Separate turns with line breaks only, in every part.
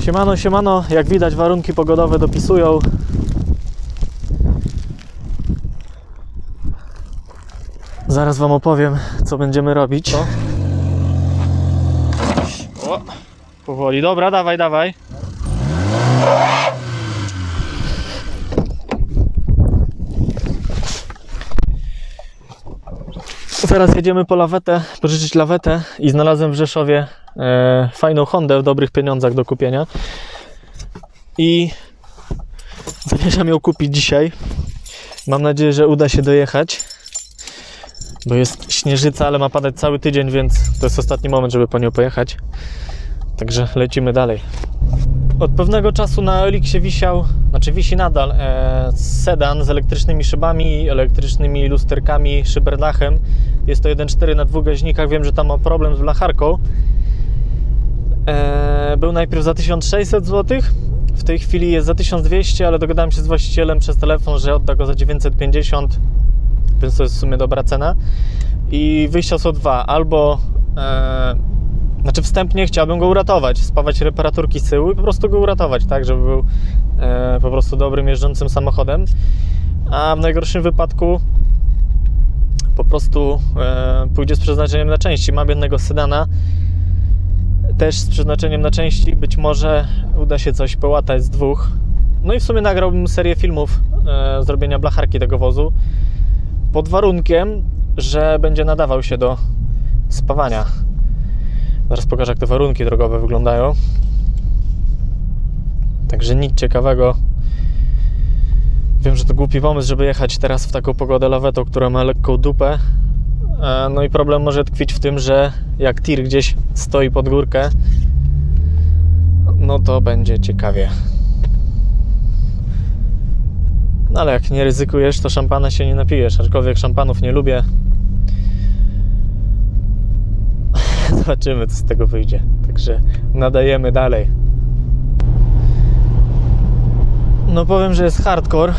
Siemano, siemano, jak widać warunki pogodowe dopisują. Zaraz Wam opowiem, co będziemy robić. O, powoli, dobra, dawaj, dawaj. Teraz jedziemy po lawetę, pożyczyć lawetę i znalazłem w Rzeszowie fajną Hondę w dobrych pieniądzach do kupienia. I zamierzam ją kupić dzisiaj. Mam nadzieję, że uda się dojechać, bo jest śnieżyca, ale ma padać cały tydzień, więc to jest ostatni moment, żeby po nią pojechać. Także lecimy dalej. Od pewnego czasu na Eliksie wisiał, znaczy wisi nadal e, sedan z elektrycznymi szybami, elektrycznymi lusterkami, szyberdachem. Jest to 1.4 na dwóch gaźnikach. Wiem, że tam ma problem z blacharką. E, był najpierw za 1600 zł. W tej chwili jest za 1200, ale dogadałem się z właścicielem przez telefon, że odda go za 950, więc to jest w sumie dobra cena. I wyjścia są dwa. Albo e, znaczy wstępnie chciałbym go uratować, spawać reparaturki z tyłu i po prostu go uratować, tak, żeby był e, po prostu dobrym jeżdżącym samochodem. A w najgorszym wypadku po prostu e, pójdzie z przeznaczeniem na części. Mam jednego sedana też z przeznaczeniem na części. Być może uda się coś połatać z dwóch. No i w sumie nagrałbym serię filmów e, zrobienia blacharki tego wozu pod warunkiem, że będzie nadawał się do spawania. Zaraz pokażę, jak te warunki drogowe wyglądają. Także nic ciekawego. Wiem, że to głupi pomysł, żeby jechać teraz w taką pogodę lawetą, która ma lekką dupę. E, No i problem może tkwić w tym, że jak tir gdzieś stoi pod górkę, no to będzie ciekawie. No ale jak nie ryzykujesz, to szampana się nie napijesz. Aczkolwiek szampanów nie lubię. Zobaczymy, co z tego wyjdzie. Także nadajemy dalej. No powiem, że jest hardcore.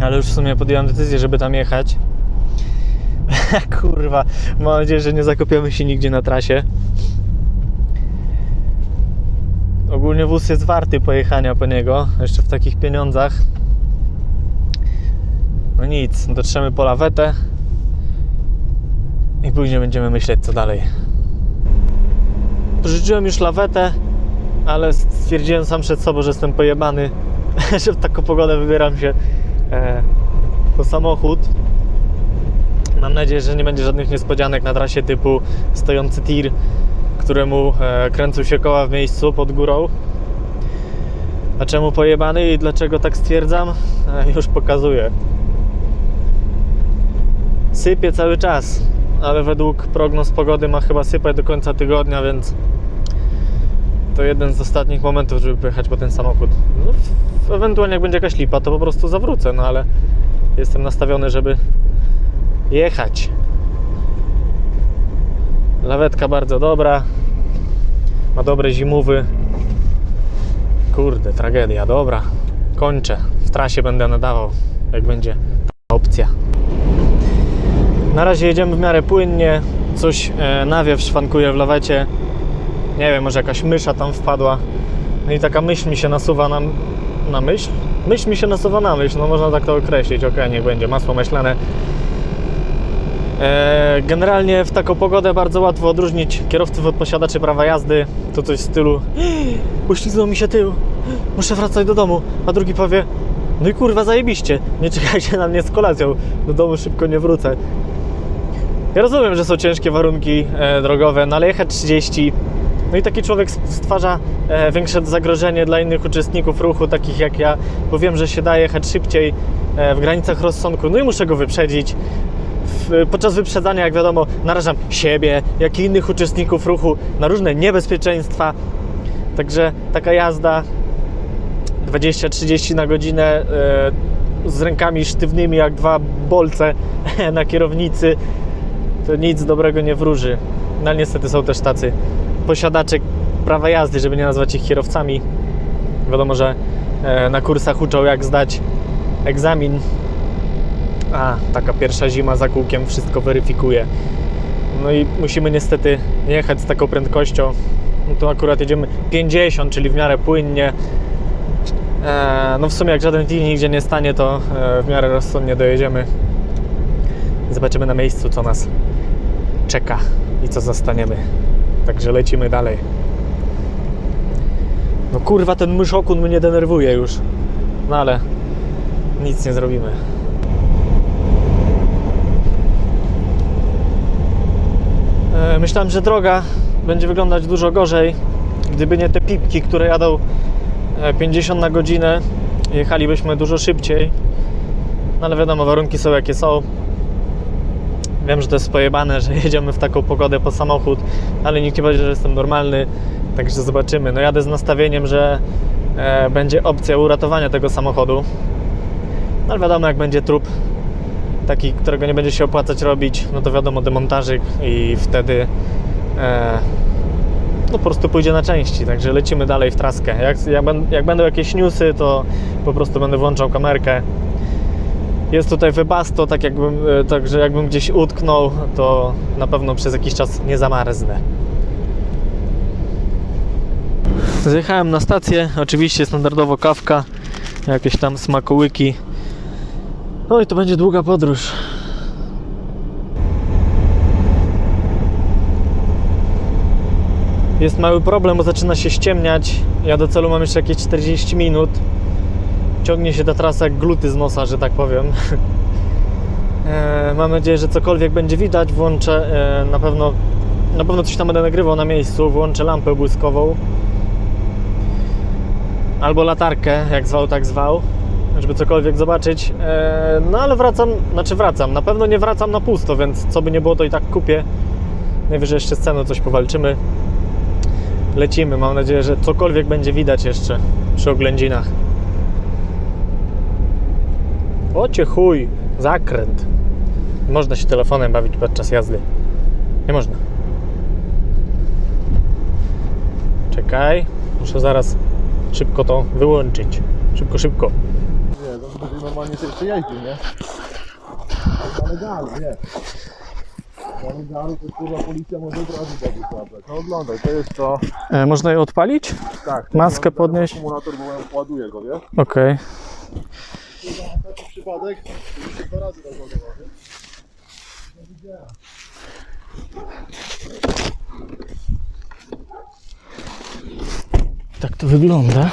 Ale już w sumie podjąłem decyzję, żeby tam jechać. Kurwa, mam nadzieję, że nie zakopiemy się nigdzie na trasie. Ogólnie wóz jest warty pojechania po niego, jeszcze w takich pieniądzach. No nic, dotrzemy po lawetę i później będziemy myśleć, co dalej. Pożyczyłem już lawetę, ale stwierdziłem sam przed sobą, że jestem pojebany, że w taką pogodę wybieram się e, po samochód. Mam nadzieję, że nie będzie żadnych niespodzianek na trasie typu stojący tir, któremu e, kręcą się koła w miejscu pod górą. A czemu pojebany i dlaczego tak stwierdzam? E, już pokazuję. Sypie cały czas, ale według prognoz pogody ma chyba sypać do końca tygodnia, więc to jeden z ostatnich momentów, żeby pojechać po ten samochód. No, ewentualnie jak będzie jakaś lipa, to po prostu zawrócę, no ale jestem nastawiony, żeby jechać. Lawetka bardzo dobra. Ma dobre zimowy. Kurde, tragedia, dobra. Kończę. W trasie będę nadawał, jak będzie opcja. Na razie jedziemy w miarę płynnie. Coś e, nawiew szwankuje w lawecie. Nie wiem, może jakaś mysza tam wpadła. No i taka myśl mi się nasuwa na, na myśl. Myśl mi się nasuwa na myśl, no można tak to określić. Ok, niech będzie masło myślane. E, Generalnie w taką pogodę bardzo łatwo odróżnić kierowców od posiadaczy prawa jazdy. To coś w stylu uślizgnął mi się tył, muszę wracać do domu. A drugi powie no i kurwa zajebiście, nie czekajcie na mnie z kolacją, do domu szybko nie wrócę. Ja rozumiem, że są ciężkie warunki e, drogowe, no ale jechać 30 no i taki człowiek stwarza e, większe zagrożenie dla innych uczestników ruchu, takich jak ja, bo wiem, że się da jechać szybciej w granicach rozsądku, no i muszę go wyprzedzić podczas wyprzedzania, jak wiadomo, narażam siebie, jak i innych uczestników ruchu na różne niebezpieczeństwa. Także taka jazda 20-30 na godzinę e, z rękami sztywnymi jak dwa bolce na kierownicy to nic dobrego nie wróży. No ale niestety są też tacy posiadacze prawa jazdy, żeby nie nazwać ich kierowcami. Wiadomo, że e, na kursach uczą jak zdać egzamin a, taka pierwsza zima za kółkiem wszystko weryfikuje. No i musimy niestety jechać z taką prędkością. no to akurat jedziemy 50, czyli w miarę płynnie. E, no w sumie jak żaden tir nigdzie nie stanie, to e, w miarę rozsądnie dojedziemy. Zobaczymy na miejscu, co nas czeka i co zastaniemy. Także lecimy dalej. No kurwa, ten myszokun mnie denerwuje już. No ale nic nie zrobimy. Myślałem, że droga będzie wyglądać dużo gorzej, gdyby nie te pipki, które jadą e, 50 na godzinę. Jechalibyśmy dużo szybciej. No ale wiadomo, warunki są jakie są. Wiem, że to jest pojebane, że jedziemy w taką pogodę po samochód, ale nikt nie powie, że jestem normalny, także zobaczymy. No jadę z nastawieniem, że e, będzie opcja uratowania tego samochodu. No ale wiadomo, jak będzie trup taki, którego nie będzie się opłacać robić, no to wiadomo, demontażyk i wtedy e, no po prostu pójdzie na części, także lecimy dalej w traskę. Jak, jak, jak będą jakieś newsy, to po prostu będę włączał kamerkę. Jest tutaj wybasto, tak jakbym, e, także jakbym gdzieś utknął, to na pewno przez jakiś czas nie zamarznę. Zjechałem na stację, oczywiście standardowo kawka, jakieś tam smakołyki. No i to będzie długa podróż. Jest mały problem, bo zaczyna się ściemniać. Ja do celu mam jeszcze jakieś 40 minut. Ciągnie się ta trasa jak gluty z nosa, że tak powiem. E, Mam nadzieję, że cokolwiek będzie widać. Włączę e, na pewno, na pewno coś tam będę nagrywał na miejscu. Włączę lampę błyskową albo latarkę, jak zwał, tak zwał, żeby cokolwiek zobaczyć. E, No ale wracam, znaczy wracam. Na pewno nie wracam na pusto, więc co by nie było, to i tak kupię. Najwyżej jeszcze sceną coś powalczymy. Lecimy. Mam nadzieję, że cokolwiek będzie widać jeszcze przy oględzinach. Ocie chuj, zakręt. Można się telefonem bawić podczas jazdy. Nie można. Czekaj, muszę zaraz szybko to wyłączyć. Szybko, szybko.
To normalnie sobie jeszcze jeździł, nie? Na legalu, nie. Na legalu to kurwa policja może od razu będzie złapać. No oglądaj, to jest to.
E, można je odpalić?
Tak.
Maskę podnieść.
Akumulator, bo ja ładuję go, wiesz?
Okej.
Na taki przypadek, to się dwa razy tak nie?
Tak to wygląda.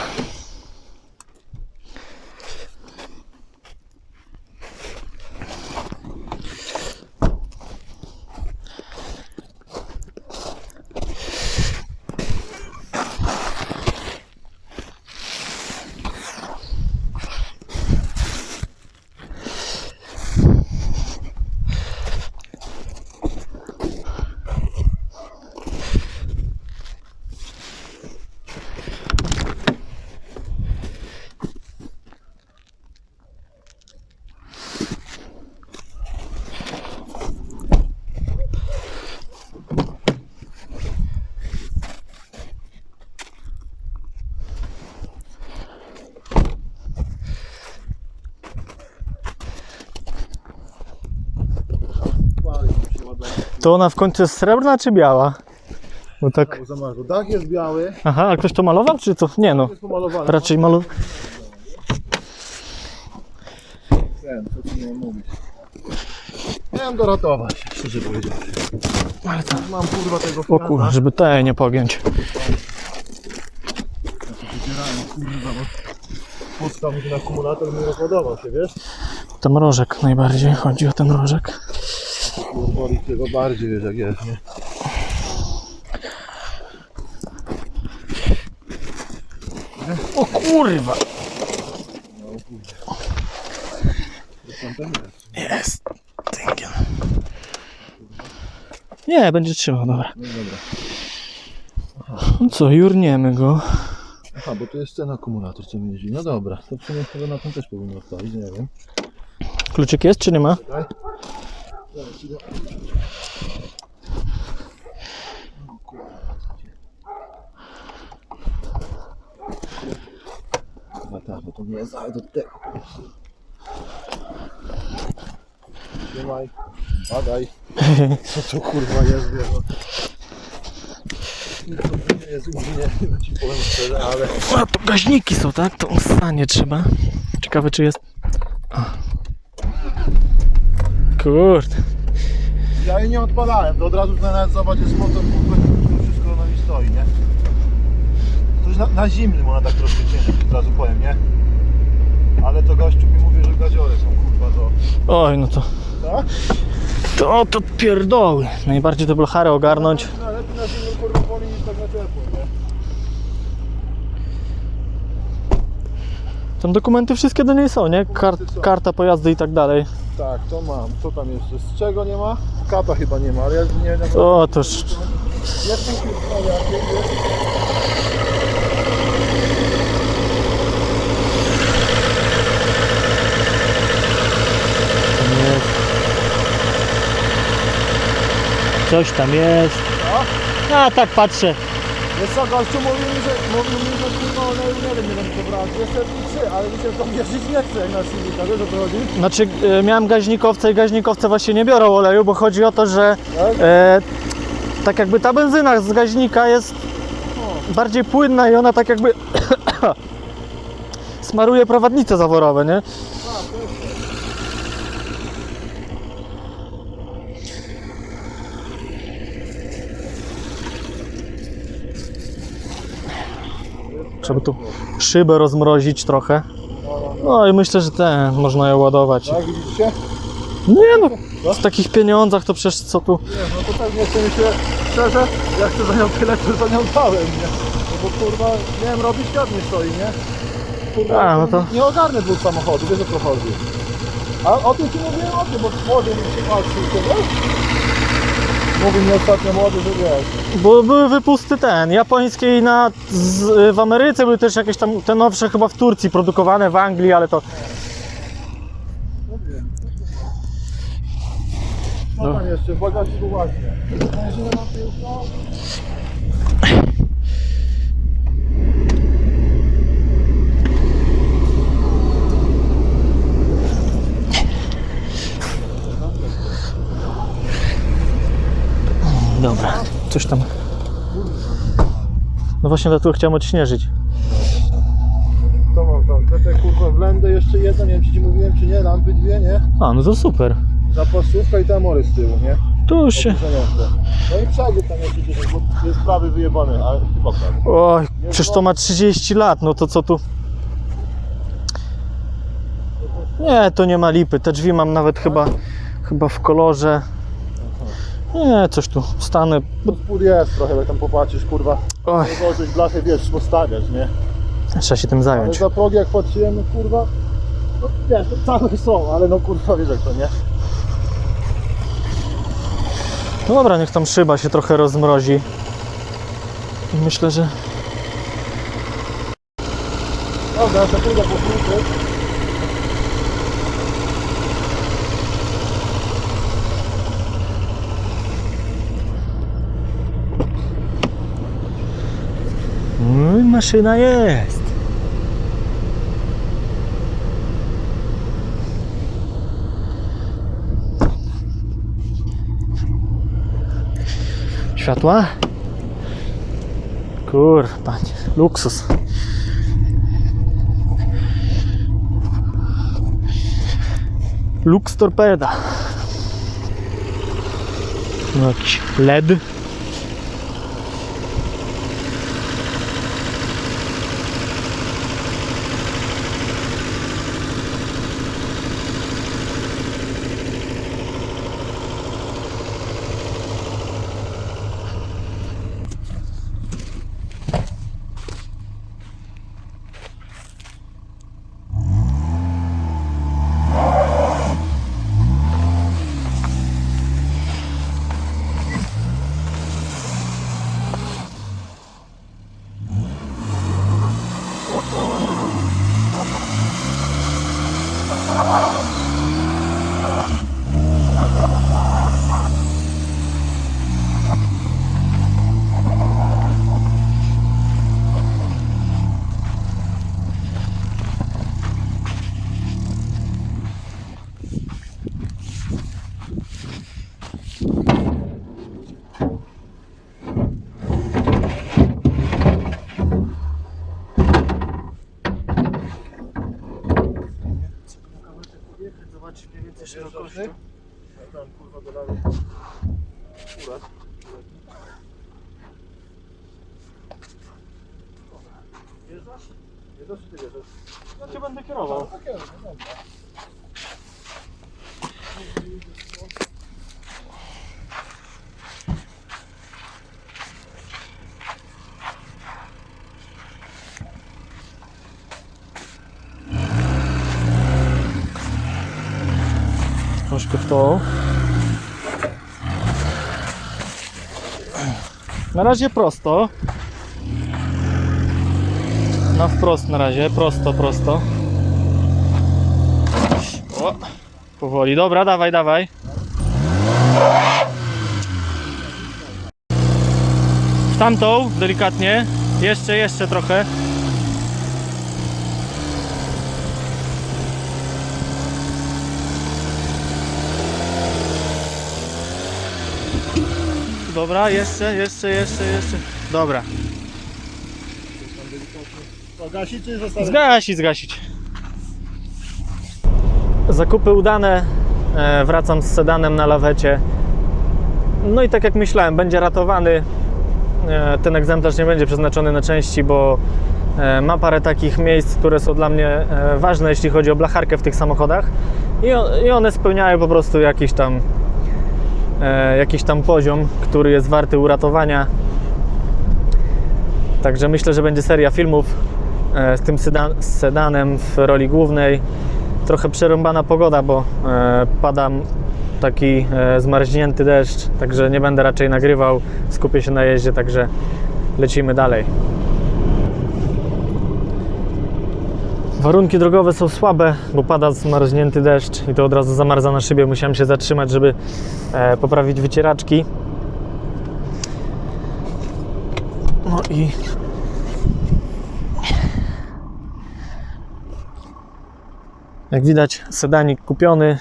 To ona w końcu jest srebrna czy biała? Bo tak.
Dach jest biały,
Aha, a ktoś to malował czy co? Nie no.
jest pomalowany.
Raczej malu.
Ten, co ci miałem mówić. Miałem doratować, szczerze powiedziawszy.
Ale to.
Mam kurwa tego
O kurwa, żeby te nie pogiąć.
Wycierałem kurwa, bo podstaw mi ten akumulator mi rozładował się, wiesz?
Ten mrożek najbardziej. Chodzi o ten mrożek.
Boli tego bardziej, wiesz jak jest, nie?
O kurwa! Jest. Tynkiem. Nie, będzie trzymał, dobra.
No dobra.
No co, jurniemy go.
Aha, bo to jest ten akumulator, co mi jeździ. No dobra, to w sumie chyba na tym też powinno odpalić, nie wiem.
Kluczyk jest czy nie ma?
Czekaj. Zaraz go... O kurwa, Chyba tak, bo to nie jest ale do tego. Trzymaj, badaj. Co to kurwa jest, wiesz? nie jest inżynier, ci powiem szczerze, ale
A to gaźniki są, tak? To stanie trzeba. Ciekawe czy jest. A. Kurde.
ja jej nie odpalałem, to od razu nawet zobacz jest motor, to wszystko na mi stoi, nie? To już na, na zimnym ona tak troszkę ciężko, od razu powiem, nie? Ale to gościu mi mówi, że gaziory są kurwa to...
Oj, no to.
Tak?
To to pierdoły. Najbardziej te blachary ogarnąć.
No, lepiej na zimnym kurwa poli niż tak na ciepło, nie?
Tam dokumenty wszystkie do niej są, nie? Kar karta pojazdu i tak dalej.
Tak, to mam. Co tam jeszcze? Z czego nie ma? Kata chyba nie ma, ale ja nie wiem.
O, to
jest.
Coś tam jest. A tak patrzę.
Jest co, gościu mówił mi, że mówił mi, że oleju nie wiem, nie wiem co brać. Jestem ale mi się to jeździć nie chce jak na silnika, wiesz o co chodzi?
Znaczy, e, miałem gaźnikowce i gaźnikowce właśnie nie biorą oleju, bo chodzi o to, że
Tak?
e, tak jakby ta benzyna z gaźnika jest bardziej płynna i ona tak jakby smaruje prowadnice zaworowe, nie? Trzeba tu szybę rozmrozić trochę. No i myślę, że ten można ją ładować.
Tak, widzicie?
Nie no, w takich pieniądzach to przecież co tu.
Nie, no to pewnie sobie myślę, szczerze, jak chcę za nią tyle, to za nią dałem, nie? No bo kurwa, nie wiem, robić świat nie stoi, nie? Kurwa,
A, no to-
nie ogarnę dwóch samochodów, wiesz o co chodzi. A o tym ci mówiłem o tym, bo młody mi się patrzył, to wiesz? Mówi mi ostatnio młody, że wiesz.
Bo były wypusty ten, japońskie i na, z, w Ameryce były też jakieś tam, te nowsze chyba w Turcji produkowane, w Anglii, ale to
Co
No.
tam jeszcze? W bagażniku właśnie.
Dobra, coś tam. No właśnie dlatego chciałem odśnieżyć.
Co mam tam? Te, te kurwa wlędy jeszcze jedno, nie wiem czy ci mówiłem czy nie, lampy dwie, nie?
A, no to super.
Zapasówka i te amory z tyłu, nie?
Tu już się...
No i przodu tam jeszcze bo jest prawy wyjebany, ale chyba prawy.
Oj, przecież to ma 30 lat, no to co tu... Nie, to nie ma lipy. Te drzwi mam nawet chyba, chyba w kolorze. Nie, coś tu stanę.
No spód jest trochę, jak tam popatrzysz, kurwa.
Oj,
możesz blachę, wiesz, postawiać, nie?
trzeba się tym
Ale
zająć.
za progi jak patrzyłem, no kurwa, no wiesz, to całe są, ale no kurwa, wiesz jak to, nie?
No dobra, niech tam szyba się trochę rozmrozi. I myślę, że
Dobra, sobie pójdę po kółku.
No i maszyna jest. Światła? Kur, panie, luksus. Lux torpeda. No jakiś LED.
Te szerokości. Ja tam kurwa dolałem. Uraz. Wjeżdżasz? Wjeżdżasz czy ty wjeżdżasz?
Ja cię będę kierował.
Okej, no dobra.
Troszkę w to. Na razie prosto. Na wprost na razie, prosto, prosto. O, powoli, dobra, dawaj, dawaj. W tamtą, delikatnie. Jeszcze, jeszcze trochę. Dobra, jeszcze, jeszcze, jeszcze, jeszcze. Dobra.
To gasić czy zostawić?
Zgasić, zgasić. Zakupy udane. E, Wracam z sedanem na lawecie. No i tak jak myślałem, będzie ratowany. E, Ten egzemplarz nie będzie przeznaczony na części, bo e, ma parę takich miejsc, które są dla mnie e, ważne, jeśli chodzi o blacharkę w tych samochodach. I o- I one spełniają po prostu jakiś tam, jakiś tam poziom, który jest warty uratowania. Także myślę, że będzie seria filmów e, z tym sedan, z sedanem w roli głównej. Trochę przerąbana pogoda, bo e, pada taki e, zmarznięty deszcz, także nie będę raczej nagrywał. Skupię się na jeździe, także lecimy dalej. Warunki drogowe są słabe, bo pada zmarznięty deszcz i to od razu zamarza na szybie. Musiałem się zatrzymać, żeby e, poprawić wycieraczki. No i Jak widać, sedanik kupiony.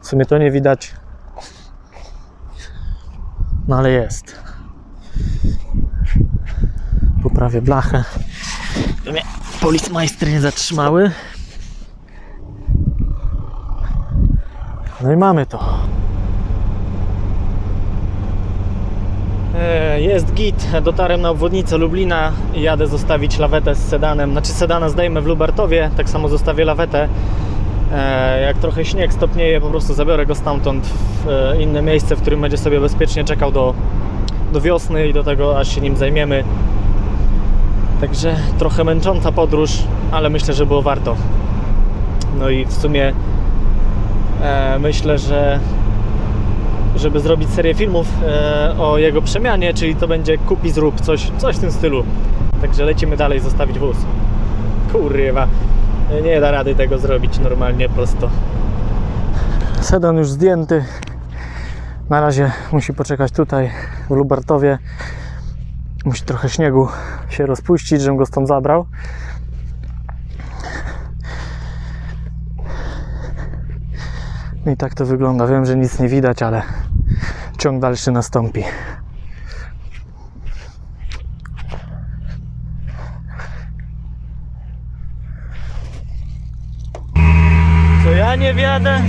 W sumie to nie widać. No ale jest. Poprawię blachę. By mnie policmajstry nie zatrzymały. No i mamy to. E, Jest git, dotarłem na obwodnicę Lublina i jadę zostawić lawetę z sedanem. Znaczy sedana zdejmę w Lubartowie, tak samo zostawię lawetę. E, Jak trochę śnieg stopnieje, po prostu zabiorę go stamtąd w e, inne miejsce, w którym będzie sobie bezpiecznie czekał do, do wiosny i do tego aż się nim zajmiemy. Także trochę męcząca podróż, ale myślę, że było warto. No i w sumie e, myślę, że żeby zrobić serię filmów e, o jego przemianie, czyli to będzie kup i zrób, coś, coś w tym stylu. Także lecimy dalej, zostawić wóz. Kurwa, nie da rady tego zrobić normalnie prosto. Sedan już zdjęty. Na razie musi poczekać tutaj w Lubartowie. Musi trochę śniegu się rozpuścić, żebym go stąd zabrał. I tak to wygląda. Wiem, że nic nie widać, ale ciąg dalszy nastąpi. Co ja nie wiadę?